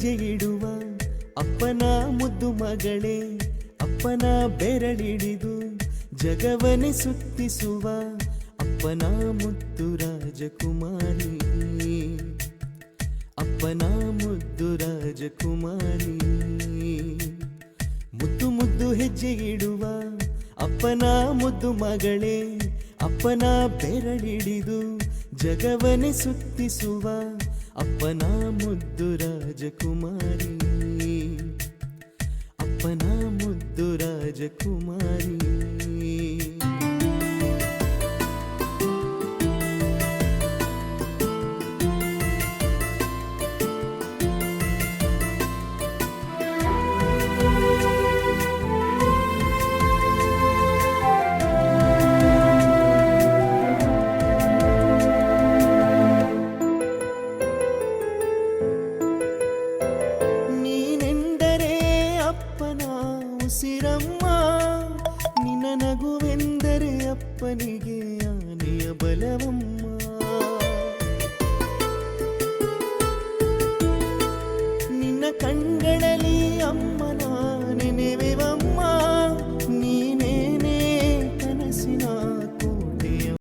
ಹೆಜ್ಜೆಯಿಡುವ ಅಪ್ಪನ ಮುದ್ದು ಮಗಳೇ, ಅಪ್ಪನ ಬೆರಳಿಡಿದು ಜಗವನೆ ಸುತ್ತಿಸುವ ಅಪ್ಪನ ಮುದ್ದು ರಾಜಕುಮಾರಿ. ಅಪ್ಪನ ಮುದ್ದು ರಾಜಕುಮಾರಿ. ಮುದ್ದು ಮುದ್ದು ಹೆಜ್ಜೆಯಿಡುವ ಅಪ್ಪನ ಮುದ್ದು ಮಗಳೇ, ಅಪ್ಪನ ಬೆರಳಿಡಿದು ಜಗವನೆ ಸುತ್ತಿಸುವ ಅಪ್ಪನ ಮುದ್ದು ರಾಜಕುಮಾರಿ ಅಪ್ಪನ ಮುದ್ದು ರಾಜಕುಮಾರಿ ಉಸಿರಮ್ಮ ನಿನ್ನ ನಗುವೆಂದರೆ ಅಪ್ಪನಿಗೆ ಆನೆಯ ಬಲವಮ್ಮ.